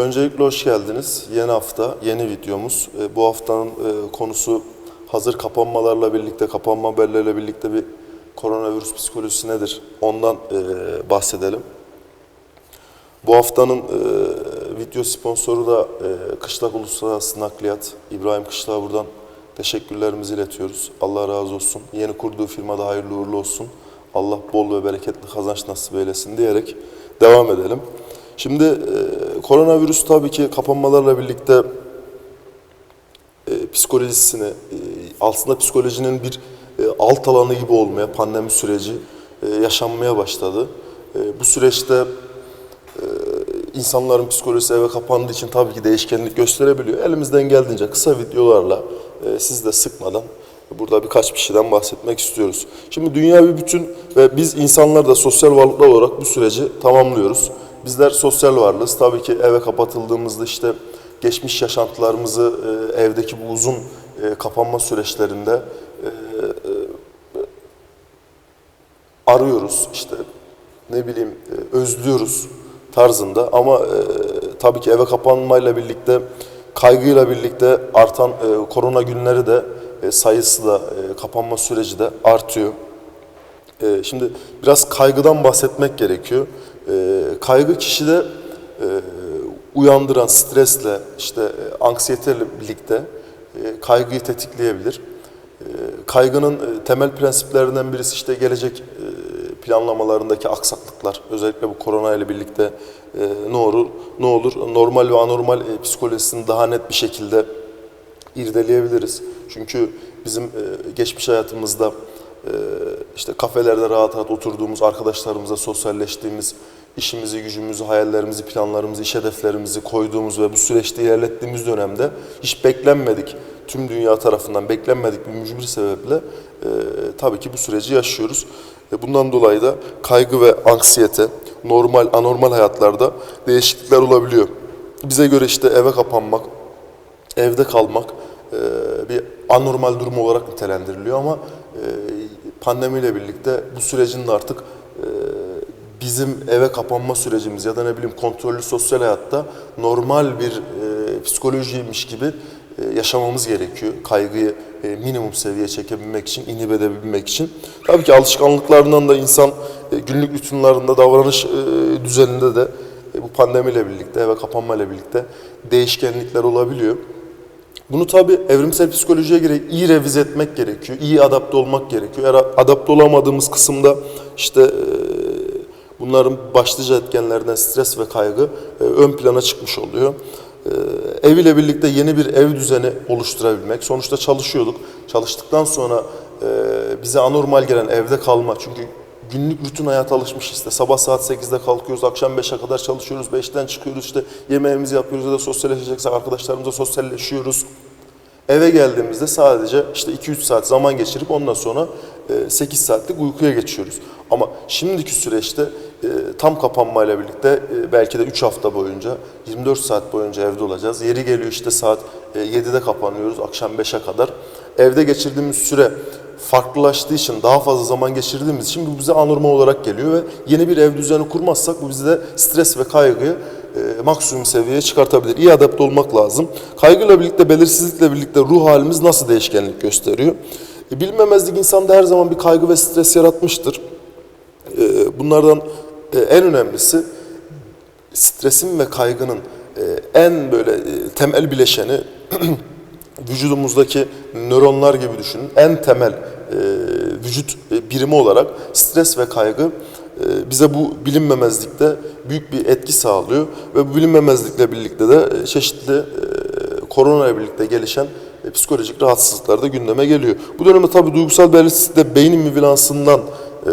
Öncelikle hoş geldiniz. Yeni hafta, yeni videomuz. E, Bu haftanın e, konusu hazır kapanmalarla birlikte, kapanma haberleriyle birlikte bir koronavirüs psikolojisi nedir? Ondan e, bahsedelim. Bu haftanın e, video sponsoru da e, Kışlak Uluslararası Nakliyat. İbrahim Kışlak'a buradan teşekkürlerimizi iletiyoruz. Allah razı olsun. Yeni kurduğu firmada hayırlı uğurlu olsun. Allah bol ve bereketli kazanç nasip eylesin diyerek devam edelim. Şimdi e, koronavirüs tabii ki kapanmalarla birlikte e, psikolojisini, e, aslında psikolojinin bir e, alt alanı gibi olmaya, pandemi süreci e, yaşanmaya başladı. E, bu süreçte e, insanların psikolojisi eve kapandığı için tabii ki değişkenlik gösterebiliyor. Elimizden geldiğince kısa videolarla e, sizi de sıkmadan burada birkaç bir şeyden bahsetmek istiyoruz. Şimdi dünya bir bütün ve biz insanlar da sosyal varlıklar olarak bu süreci tamamlıyoruz. Bizler sosyal varlığız. Tabii ki eve kapatıldığımızda işte geçmiş yaşantılarımızı e, evdeki bu uzun e, kapanma süreçlerinde e, arıyoruz. İşte ne bileyim e, özlüyoruz tarzında ama tabii ki eve kapanmayla birlikte kaygıyla birlikte artan korona günleri de sayısı da kapanma süreci de artıyor. Şimdi biraz kaygıdan bahsetmek gerekiyor. Kaygı kişide e, uyandıran stresle işte e, anksiyeteyle birlikte e, kaygıyı tetikleyebilir. E, kaygının e, temel prensiplerinden birisi işte gelecek e, planlamalarındaki aksaklıklar. Özellikle bu korona ile birlikte e, ne olur ne olur normal ve anormal e, psikolojisini daha net bir şekilde irdeleyebiliriz. Çünkü bizim e, geçmiş hayatımızda e, işte kafelerde rahat rahat oturduğumuz, arkadaşlarımızla sosyalleştiğimiz, işimizi, gücümüzü, hayallerimizi, planlarımızı, iş hedeflerimizi koyduğumuz ve bu süreçte ilerlettiğimiz dönemde hiç beklenmedik, tüm dünya tarafından beklenmedik bir mücbir sebeple e, tabii ki bu süreci yaşıyoruz. E, bundan dolayı da kaygı ve anksiyete, normal, anormal hayatlarda değişiklikler olabiliyor. Bize göre işte eve kapanmak, evde kalmak e, bir anormal durum olarak nitelendiriliyor ama e, pandemiyle birlikte bu sürecin de artık bizim eve kapanma sürecimiz ya da ne bileyim kontrollü sosyal hayatta normal bir e, psikolojiymiş gibi e, yaşamamız gerekiyor. Kaygıyı e, minimum seviyeye çekebilmek için, inhib edebilmek için. Tabii ki alışkanlıklarından da insan e, günlük rutinlerinde, davranış e, düzeninde de e, bu pandemiyle birlikte, eve kapanmayla birlikte değişkenlikler olabiliyor. Bunu tabi evrimsel psikolojiye göre iyi revize etmek gerekiyor, iyi adapte olmak gerekiyor. Eğer adapte olamadığımız kısımda işte e, bunların başlıca etkenlerden stres ve kaygı e, ön plana çıkmış oluyor. E, Ev ile birlikte yeni bir ev düzeni oluşturabilmek. Sonuçta çalışıyorduk. Çalıştıktan sonra e, bize anormal gelen evde kalma. Çünkü günlük rutin hayata alışmış işte. Sabah saat 8'de kalkıyoruz, akşam 5'e kadar çalışıyoruz, 5'ten çıkıyoruz işte yemeğimizi yapıyoruz ya da sosyalleşeceksek arkadaşlarımızla sosyalleşiyoruz. Eve geldiğimizde sadece işte 2-3 saat zaman geçirip ondan sonra e, 8 saatlik uykuya geçiyoruz. Ama şimdiki süreçte e, tam kapanmayla birlikte e, belki de 3 hafta boyunca 24 saat boyunca evde olacağız. Yeri geliyor işte saat e, 7'de kapanıyoruz akşam 5'e kadar. Evde geçirdiğimiz süre farklılaştığı için daha fazla zaman geçirdiğimiz için bu bize anormal olarak geliyor ve yeni bir ev düzeni kurmazsak bu bizi de stres ve kaygıyı e, maksimum seviyeye çıkartabilir. İyi adapte olmak lazım. Kaygıyla birlikte, belirsizlikle birlikte ruh halimiz nasıl değişkenlik gösteriyor? E, bilinmemezlik insanda her zaman bir kaygı ve stres yaratmıştır. E, bunlardan e, en önemlisi stresin ve kaygının e, en böyle e, temel bileşeni vücudumuzdaki nöronlar gibi düşünün. En temel e, vücut e, birimi olarak stres ve kaygı bize bu bilinmemezlikte büyük bir etki sağlıyor ve bu bilinmemezlikle birlikte de e, çeşitli e, korona ile birlikte gelişen e, psikolojik rahatsızlıklar da gündeme geliyor. Bu dönemde tabii duygusal belirsizlik de beynin müvilansından e,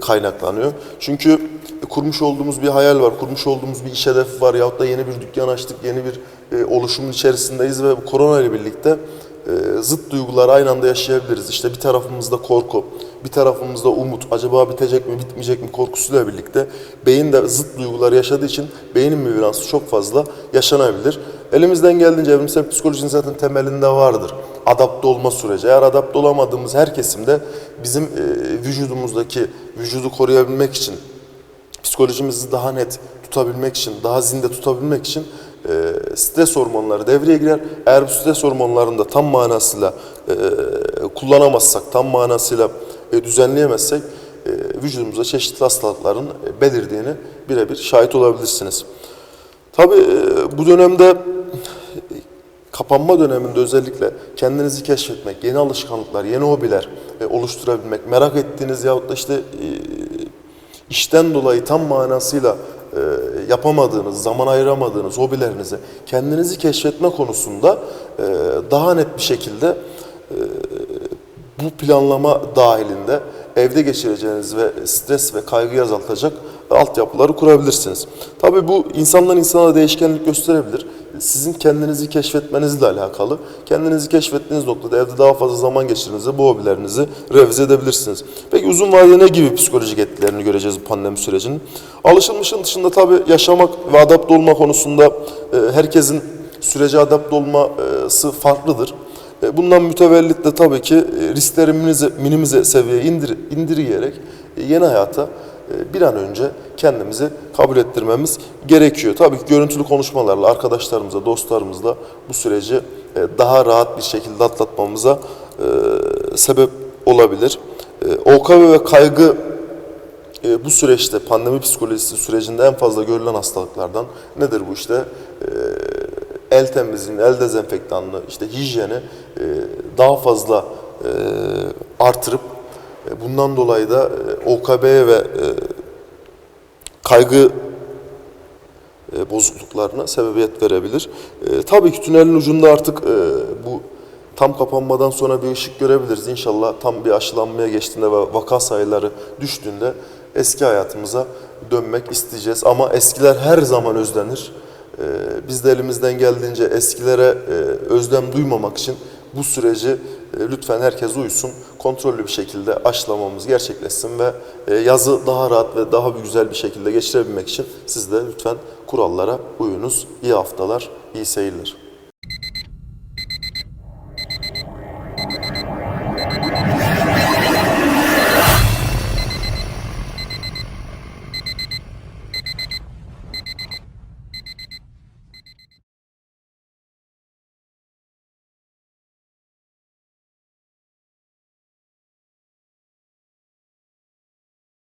kaynaklanıyor. Çünkü kurmuş olduğumuz bir hayal var, kurmuş olduğumuz bir iş hedefi var yahut da yeni bir dükkan açtık, yeni bir e, oluşumun içerisindeyiz ve korona ile birlikte e, zıt duygular aynı anda yaşayabiliriz. İşte bir tarafımızda korku, bir tarafımızda umut, acaba bitecek mi, bitmeyecek mi korkusuyla birlikte beyin de zıt duygular yaşadığı için beynin müviransı çok fazla yaşanabilir. Elimizden geldiğince evrimsel psikolojinin zaten temelinde vardır. Adapte olma süreci. Eğer adapte olamadığımız her kesimde bizim e, vücudumuzdaki vücudu koruyabilmek için psikolojimizi daha net tutabilmek için, daha zinde tutabilmek için e, stres hormonları devreye girer. Eğer bu stres hormonlarını da tam manasıyla e, kullanamazsak, tam manasıyla e, düzenleyemezsek e, vücudumuzda çeşitli hastalıkların e, belirdiğini birebir şahit olabilirsiniz. Tabii e, bu dönemde kapanma döneminde özellikle kendinizi keşfetmek, yeni alışkanlıklar, yeni hobiler e, oluşturabilmek, merak ettiğiniz yahut da işte e, işten dolayı tam manasıyla e, yapamadığınız, zaman ayıramadığınız hobilerinizi kendinizi keşfetme konusunda e, daha net bir şekilde bu planlama dahilinde evde geçireceğiniz ve stres ve kaygıyı azaltacak altyapıları kurabilirsiniz. Tabii bu insandan insana değişkenlik gösterebilir. Sizin kendinizi keşfetmenizle alakalı. Kendinizi keşfettiğiniz noktada evde daha fazla zaman geçirdiğinizde bu hobilerinizi revize edebilirsiniz. Peki uzun vadede ne gibi psikolojik etkilerini göreceğiz bu pandemi sürecinin? Alışılmışın dışında tabii yaşamak ve adapte olma konusunda e, herkesin sürece adapte olması farklıdır. E, Bundan mütevellit de tabii ki e, riskleri minimize, minimize seviyeye indir, indirgeyerek e, yeni hayata bir an önce kendimizi kabul ettirmemiz gerekiyor. Tabii ki görüntülü konuşmalarla arkadaşlarımızla, dostlarımızla bu süreci daha rahat bir şekilde atlatmamıza sebep olabilir. OKB ve kaygı bu süreçte pandemi psikolojisi sürecinde en fazla görülen hastalıklardan nedir bu işte? El temizliğini, el dezenfektanını, işte hijyeni daha fazla e, artırıp e, bundan dolayı da e, OKB'ye ve e, kaygı e, bozukluklarına sebebiyet verebilir. E, tabii ki tünelin ucunda artık e, bu tam kapanmadan sonra bir ışık görebiliriz. İnşallah tam bir aşılanmaya geçtiğinde ve vaka sayıları düştüğünde eski hayatımıza dönmek isteyeceğiz. Ama eskiler her zaman özlenir. E, biz de elimizden geldiğince eskilere e, özlem duymamak için bu süreci e, lütfen herkes uysun, kontrollü bir şekilde aşılamamız gerçekleşsin ve e, yazı daha rahat ve daha güzel bir şekilde geçirebilmek için siz de lütfen kurallara uyunuz. İyi haftalar, iyi seyirler.